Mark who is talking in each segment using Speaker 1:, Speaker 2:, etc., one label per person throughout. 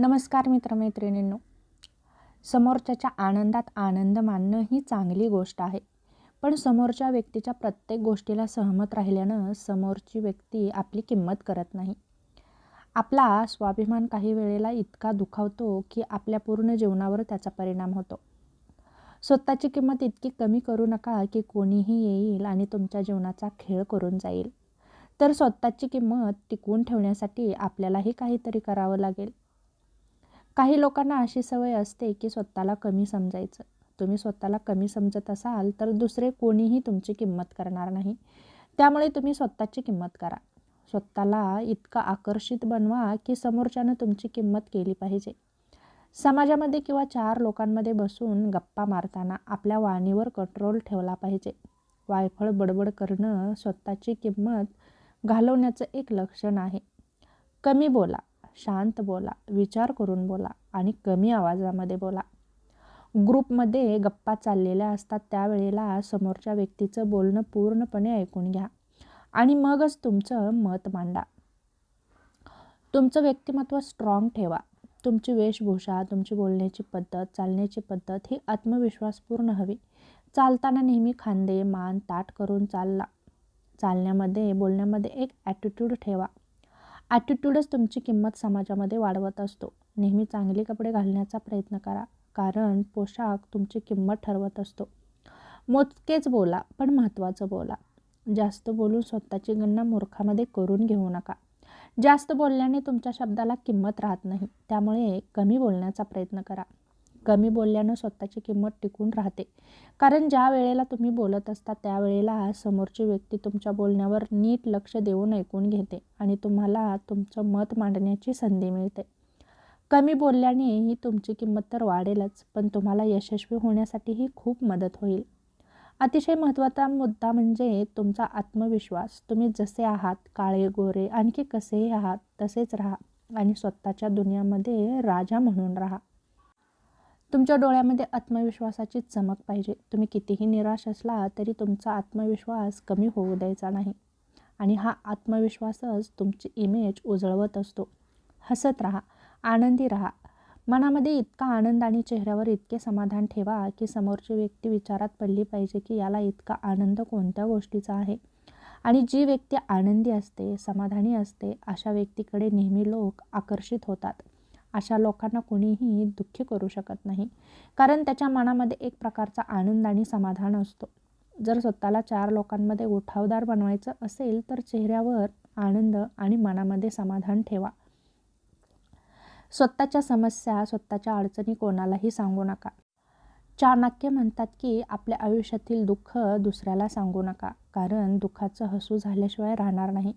Speaker 1: नमस्कार मित्रमैत्रिणींनो. समोरच्याच्या आनंदात आनंद मानणं ही चांगली गोष्ट आहे. पण समोरच्या व्यक्तीच्या प्रत्येक गोष्टीला सहमत राहिल्यानं समोरची व्यक्ती आपली किंमत करत नाही. आपला स्वाभिमान काही वेळेला इतका दुखावतो की आपल्या पूर्ण जीवनावर त्याचा परिणाम होतो. स्वतःची किंमत इतकी कमी करू नका की कोणीही येईल आणि तुमच्या जीवनाचा खेळ करून जाईल. तर स्वतःची किंमत टिकवून ठेवण्यासाठी आपल्यालाही काहीतरी करावं लागेल. काही लोकांना अशी सवय असते की स्वतःला कमी समजायचं. तुम्ही स्वतःला कमी समजत असाल तर दुसरे कोणीही तुमची किंमत करणार नाही. त्यामुळे तुम्ही स्वतःची किंमत करा. स्वतःला इतकं आकर्षित बनवा की समोरच्यानं तुमची किंमत केली पाहिजे. समाजामध्ये किंवा चार लोकांमध्ये बसून गप्पा मारताना आपल्या वाणीवर कंट्रोल ठेवला पाहिजे. वायफळ बडबड करणं स्वतःची किंमत घालवण्याचं एक लक्षण आहे. कमी बोला. शांत बोला विचार करून बोला आणि कमी आवाजामध्ये बोला. ग्रुपमध्ये गप्पा चाललेल्या असतात त्यावेळेला समोरच्या व्यक्तीचं बोलणं पूर्णपणे ऐकून घ्या आणि मगच तुमचं मत मांडा. तुमचं व्यक्तिमत्व स्ट्रॉंग ठेवा. तुमची वेशभूषा तुमची बोलण्याची पद्धत चालण्याची पद्धत ही आत्मविश्वासपूर्ण हवी. चालताना नेहमी खांदे मान ताट करून चालला. चालण्यामध्ये बोलण्यामध्ये एक ॲटिट्यूड ठेवा. ॲटिट्यूडच तुमची किंमत समाजामध्ये वाढवत असतो. नेहमी चांगले कपडे घालण्याचा प्रयत्न करा कारण पोशाख तुमची किंमत ठरवत असतो. मोजकेच बोला पण महत्त्वाचं बोला. जास्त बोलून स्वतःची गणना मूर्खामध्ये करून घेऊ नका. जास्त बोलल्याने तुमच्या शब्दाला किंमत राहत नाही. त्यामुळे कमी बोलण्याचा प्रयत्न करा. कमी बोलल्यानं स्वतःची किंमत टिकून राहते. कारण ज्या वेळेला तुम्ही बोलत असता त्यावेळेला समोरची व्यक्ती तुमच्या बोलण्यावर नीट लक्ष देऊन ऐकून घेते आणि तुम्हाला तुमचं मत मांडण्याची संधी मिळते. कमी बोलल्याने ही तुमची किंमत तर वाढेलच पण तुम्हाला यशस्वी होण्यासाठीही खूप मदत होईल. अतिशय महत्त्वाचा मुद्दा म्हणजे तुमचा आत्मविश्वास. तुम्ही जसे आहात काळे गोरे आणखी कसेही आहात तसेच राहा आणि स्वतःच्या दुनियामध्ये राजा म्हणून राहा. तुमच्या डोळ्यामध्ये आत्मविश्वासाची चमक पाहिजे. तुम्ही कितीही निराश असला तरी तुमचा आत्मविश्वास कमी होऊ द्यायचा नाही. आणि हा आत्मविश्वासच तुमची इमेज उजळवत असतो. हसत राहा आनंदी राहा. मनामध्ये इतका आनंद आणि चेहऱ्यावर इतके समाधान ठेवा की समोरची व्यक्ती विचारात पडली पाहिजे की याला इतका आनंद कोणत्या गोष्टीचा आहे? आणि जी व्यक्ती आनंदी असते समाधानी असते अशा व्यक्तीकडे नेहमी लोक आकर्षित होतात. अशा लोकांना कोणीही दुःखी करू शकत नाही. कारण त्याच्या मनामध्ये एक प्रकारचा आनंद आणि समाधान असतो. जर स्वतःला चार लोकांमध्ये उठावदार बनवायचं असेल तर चेहऱ्यावर आनंद आणि मनामध्ये समाधान ठेवा. स्वतःच्या समस्या स्वतःच्या अडचणी कोणालाही सांगू नका. चाणक्य म्हणतात की आपल्या आयुष्यातील दुःख दुसऱ्याला सांगू नका. कारण दुःखाचं हसू झाल्याशिवाय राहणार नाही.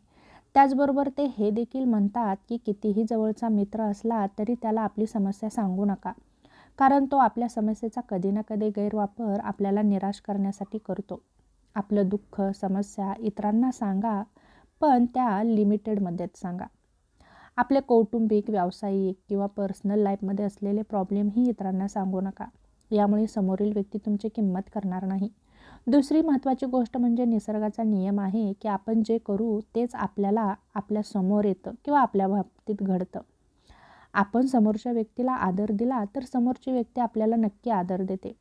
Speaker 1: त्याचबरोबर ते हे देखील म्हणतात की कितीही जवळचा मित्र असला तरी त्याला आपली समस्या सांगू नका. कारण तो आपल्या समस्येचा कधी ना कधी गैरवापर आपल्याला निराश करण्यासाठी करतो. आपलं दुःख समस्या इतरांना सांगा पण त्या लिमिटेडमध्येच सांगा. आपले कौटुंबिक व्यावसायिक किंवा पर्सनल लाईफमध्ये असलेले प्रॉब्लेमही इतरांना सांगू नका. यामुळे समोरील व्यक्ती तुमची किंमत करणार नाही. दुसरी महत्त्वाची गोष्ट म्हणजे निसर्गाचा नियम आहे की आपण जे करू तेच आपल्याला आपल्यासमोर येतं किंवा आपल्या बाबतीत घडतं. आपण समोरच्या व्यक्तीला आदर दिला तर समोरची व्यक्ती आपल्याला नक्की आदर देते.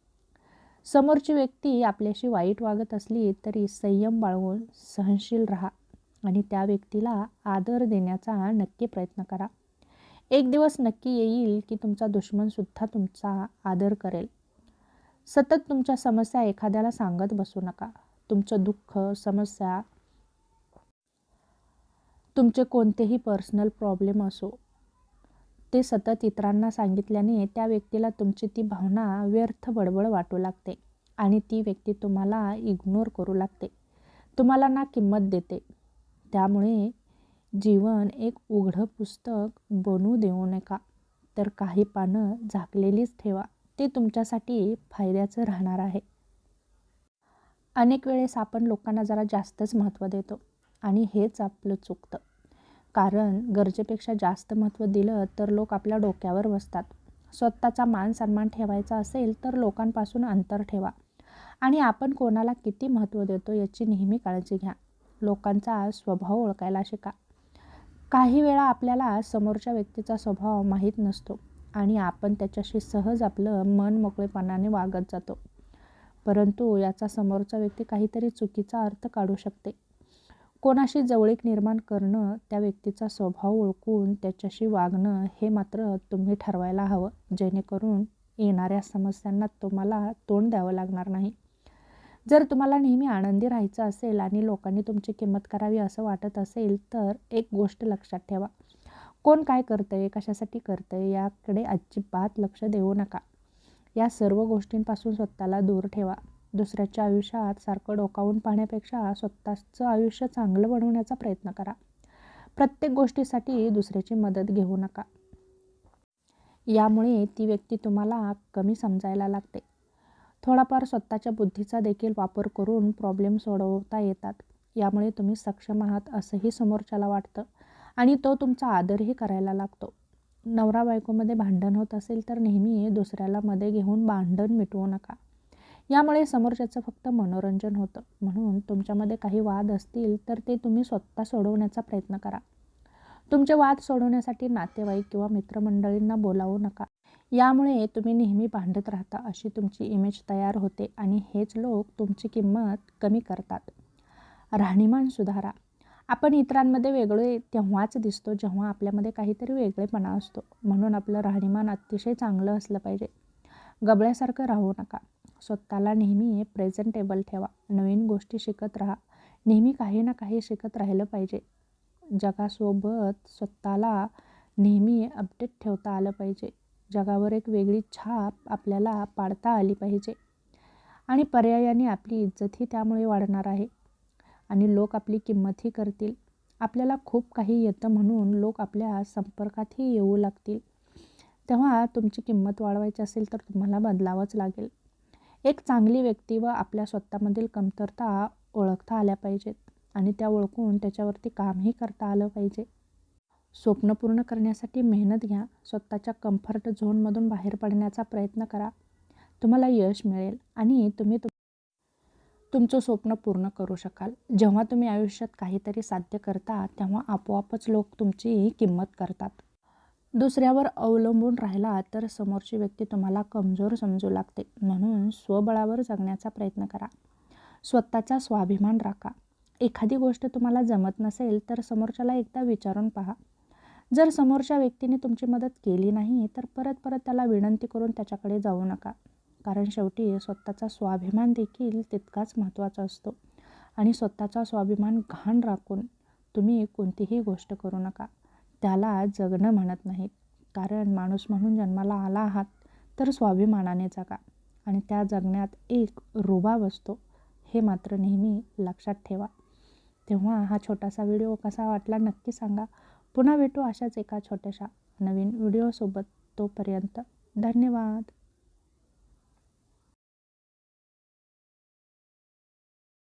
Speaker 1: समोरची व्यक्ती आपल्याशी वाईट वागत असली तरी संयम बाळगून सहनशील राहा आणि त्या व्यक्तीला आदर देण्याचा नक्की प्रयत्न करा. एक दिवस नक्की येईल की तुमचा दुश्मनसुद्धा तुमचा आदर करेल. सतत तुमच्या समस्या एखाद्याला सांगत बसू नका. तुमचं दुःख समस्या तुमचे कोणतेही पर्सनल प्रॉब्लेम असो. ते सतत इतरांना सांगितल्याने त्या व्यक्तीला तुमची ती भावना व्यर्थ बडबड वाटू लागते आणि ती व्यक्ती तुम्हाला इग्नोर करू लागते. तुम्हाला ना किंमत देते. त्यामुळे जीवन एक उघडं पुस्तक बनू देऊ नका. तर काही पानं झाकलेलीच ठेवा. ते तुमच्यासाठी फायद्याचं राहणार आहे. अनेक वेळेस आपण लोकांना जरा जास्तच महत्त्व देतो आणि हेच आपलं चुकतं. कारण गरजेपेक्षा जास्त महत्त्व दिलं तर लोक आपल्या डोक्यावर बसतात. स्वतःचा मान सन्मान ठेवायचा असेल तर लोकांपासून अंतर ठेवा. आणि आपण कोणाला किती महत्त्व देतो याची नेहमी काळजी घ्या. लोकांचा स्वभाव ओळखायला शिका. काही वेळा आपल्याला समोरच्या व्यक्तीचा स्वभाव माहीत नसतो. आणि आपण त्याच्याशी सहज आपलं मन मोकळेपणाने वागत जातो. परंतु याचा समोरचा व्यक्ती काहीतरी चुकीचा अर्थ काढू शकते. कोणाशी जवळीक निर्माण करणं त्या व्यक्तीचा स्वभाव ओळखून त्याच्याशी वागणं हे मात्र तुम्ही ठरवायला हवं. जेणेकरून येणाऱ्या समस्यांना तुम्हाला तोंड द्यावं लागणार नाही. जर तुम्हाला नेहमी आनंदी राहायचं असेल आणि लोकांनी तुमची किंमत करावी असं वाटत असेल तर एक गोष्ट लक्षात ठेवा. कोण काय करतं आहे कशासाठी करतं आहे याकडे अजिबात लक्ष देऊ नका. या सर्व गोष्टींपासून स्वतःला दूर ठेवा. दुसऱ्याच्या आयुष्यात सारखं डोकावून पाहण्यापेक्षा स्वतःचं आयुष्य चांगलं बनवण्याचा प्रयत्न करा. प्रत्येक गोष्टीसाठी दुसऱ्याची मदत घेऊ नका. यामुळे ती व्यक्ती तुम्हाला कमी समजायला लागते. थोडाफार स्वतःच्या बुद्धीचा देखील वापर करून प्रॉब्लेम सोडवता येतात. यामुळे तुम्ही सक्षम आहात असंही समोरच्याला वाटतं. आणि तो तुमचा आदरही करायला लागतो. नवरा बायकोमध्ये भांडण होत असेल तर नेहमी दुसऱ्याला मध्ये घेऊन भांडण मिटवू नका. यामुळे समोरच्याचं फक्त मनोरंजन होतं. म्हणून तुमच्यामध्ये काही वाद असतील तर ते तुम्ही स्वतः सोडवण्याचा प्रयत्न करा. तुमचे वाद सोडवण्यासाठी नातेवाईक किंवा मित्रमंडळींना बोलावू नका. यामुळे तुम्ही नेहमी भांडत राहता अशी तुमची इमेज तयार होते आणि हेच लोक तुमची किंमत कमी करतात. राहणीमान सुधारा. आपण इतरांमध्ये वेगळे तेव्हाच दिसतो जेव्हा आपल्यामध्ये काहीतरी वेगळेपणा असतो. म्हणून आपलं राहणीमान अतिशय चांगलं असलं पाहिजे. गबळ्यासारखं राहू नका. स्वतःला नेहमी प्रेझेंटेबल ठेवा. नवीन गोष्टी शिकत राहा. नेहमी काही ना काही शिकत राहिलं पाहिजे. जगासोबत स्वतःला नेहमी अपडेट ठेवता आलं पाहिजे. जगावर एक वेगळी छाप आपल्याला पाडता आली पाहिजे. आणि पर्यायाने आपली इज्जतही त्यामुळे वाढणार आहे. आणि लोक आपली किंमतही करतील. आपल्याला खूप काही येतं म्हणून लोक आपल्या संपर्कातही येऊ लागतील. तेव्हा तुमची किंमत वाढवायची असेल तर तुम्हाला बदलावंच लागेल. एक चांगली व्यक्ती व आपल्या स्वतःमधील कमतरता ओळखता आल्या पाहिजेत आणि त्या ओळखून त्याच्यावरती कामही करता आलं पाहिजे. स्वप्न पूर्ण करण्यासाठी मेहनत घ्या. स्वतःच्या कम्फर्ट झोनमधून बाहेर पडण्याचा प्रयत्न करा. तुम्हाला यश मिळेल आणि तुम्ही तुमचं स्वप्न पूर्ण करू शकाल. जेव्हा तुम्ही आयुष्यात काहीतरी साध्य करता तेव्हा आपोआपच लोक तुमची किंमत करतात. दुसऱ्यावर अवलंबून राहिला तर समोरची व्यक्ती तुम्हाला कमजोर समजू लागते. म्हणून स्वबळावर जगण्याचा प्रयत्न करा. स्वतःचा स्वाभिमान राखा. एखादी गोष्ट तुम्हाला जमत नसेल तर समोरच्याला एकदा विचारून पहा. जर समोरच्या व्यक्तीने तुमची मदत केली नाही तर परत परत त्याला विनंती करून त्याच्याकडे जाऊ नका. कारण शेवटी स्वतःचा स्वाभिमान देखील तितकाच महत्त्वाचा असतो. आणि स्वतःचा स्वाभिमान घाण राखून तुम्ही कोणतीही गोष्ट करू नका. त्याला जगणं म्हणत नाहीत. कारण माणूस म्हणून जन्माला आला आहात तर स्वाभिमानाने जगा. आणि त्या जगण्यात एक रुबाब असतो. हे मात्र नेहमी लक्षात ठेवा. तेव्हा हा छोटासा व्हिडिओ कसा वाटला नक्की सांगा. पुन्हा भेटू अशाच एका छोट्याशा नवीन व्हिडिओसोबत तोपर्यंत धन्यवाद.